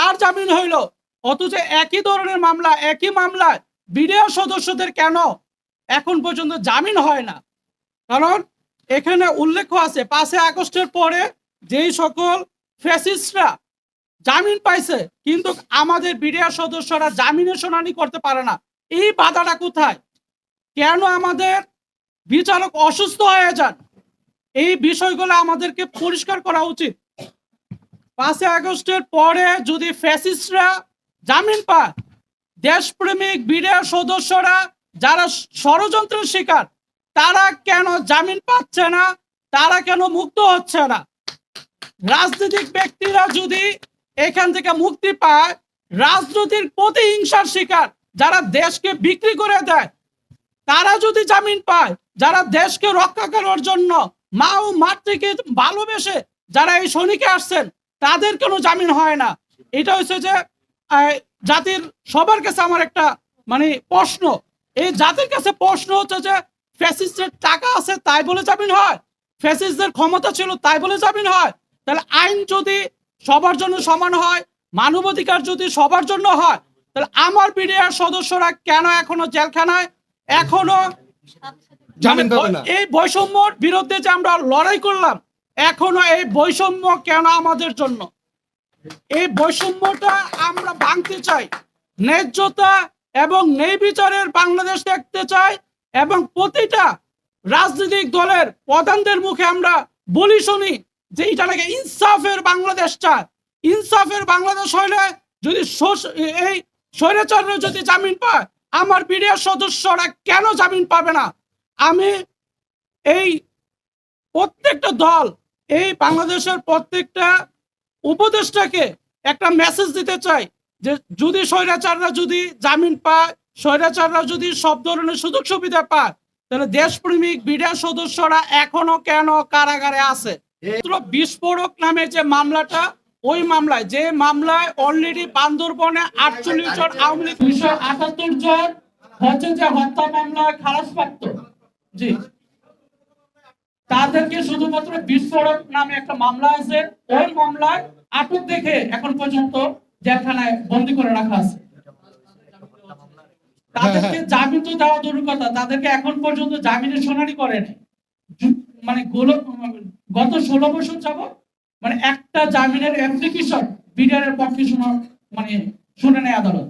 কার জামিন হইল। অথচ একই ধরনের মামলা, একই মামলায় বিডিআর সদস্যদের কেন এখন পর্যন্ত জামিন হয় না? কারণ এখানে উল্লেখ আছে, পাঁচই আগস্টের পরে যেই সকল ফ্যাসিস্টরা জামিন পাইছে, কিন্তু আমাদের বিডিআর সদস্যরা জামিনের শুনানি করতে পারে না। এই বাধাটা কোথায়? কেন আমাদের বিচারক অসুস্থ হয়ে যান? এই বিষয়গুলো আমাদেরকে পরিষ্কার করা উচিত। পাঁচই আগস্টের পরে যদি ফ্যাসিস্টরা জামিন পায়, দেশপ্রেমিক বিডিআর সদস্যরা যারা ষড়যন্ত্রের শিকার, তারা কেন জামিন পাচ্ছে না? তারা কেন মুক্ত হচ্ছে না? রাজনৈতিক ব্যক্তিরা যদি এখান থেকে মুক্তি পায়, রাজনৈতিক প্রতিহিংসার শিকার যারা দেশকে বিক্রি করে দেয়, তারা যদি জামিন পায়, যারা দেশকে রক্ষা করার জন্য মা ও মাতৃকে ভালোবেসে যারা এই সৈনিকে আসছেন তাদের কোনো জামিন হয় না। এটা হচ্ছে যে জাতির সবার কাছে আমার একটা মানে প্রশ্ন। এই জাতির কাছে প্রশ্ন হচ্ছে যে ফ্যাসিস্টের টাকা আছে তাই বলে জামিন হয়? ফ্যাসিস্টদের ক্ষমতা ছিল তাই বলে জামিন হয়? তাহলে আইন যদি সবার জন্য সমান হয় মানবাধিকার যদি সবার জন্য হয় তাহলে আমার বিডিআর সদস্যরা কেন এখনও জেলখানায়? এখনও। এই বৈষম্যর বিরুদ্ধে যে আমরা লড়াই করলাম এখনও এই বৈষম্য কেন আমাদের জন্য? এই বৈষম্যটা আমরা ভাঙতে চাই। ন্যায্যতা এবং ন্যায় বিচারের বাংলাদেশ দেখতে চাই এবং প্রতিটা রাজনৈতিক দলের প্রধানদের মুখে আমরা বলি শুনি যে এটা নাকি ইনসাফের বাংলাদেশ চায়। ইনসাফের বাংলাদেশ হইলে যদি এই স্বৈরাচারের যদি জামিন পায়, আমার বিডিআর সদস্যরা কেন জামিন পাবে না? আমি এই প্রত্যেকটা দল এই বাংলাদেশের প্রত্যেকটা উপদেষ্টাকে একটা মেসেজ দিতে চাই যে যদি স্বৈরাচাররা যদি জামিন পায়, স্বৈরাচাররা যদি সব ধরনের সুযোগ সুবিধা পায়, তাহলে দেশপ্রেমিক বিডিআর সদস্যরা এখনও কেন কারাগারে আছে? বিস্ফোরক নামে যে মামলাটা, ওই মামলায়, যে মামলায় অলরেডি বান্দরবনে আটচল্লিশ জন আওয়ামী লীগ দুইশো আটাত্তর জন হচ্ছে যে হত্যা মামলায় খালাস প্রাপ্ত। জি। শুধুমাত্র বিস্ফোরক নামে একটা মামলা আছে। ওই মামলায় আটক দেখে এখন পর্যন্ত জেলখানায় বন্দি করে রাখা আছে। তাদেরকে জামিন তো দেওয়া দূরের কথা, তাদেরকে এখন পর্যন্ত জামিনের শুনানি করেনি। মানে গত ষোলো বছর যাব মানে একটা জামিনের অ্যাপ্লিকেশন বিডিআর এর পক্ষে শোনা মানে শুনে নেয় আদালত।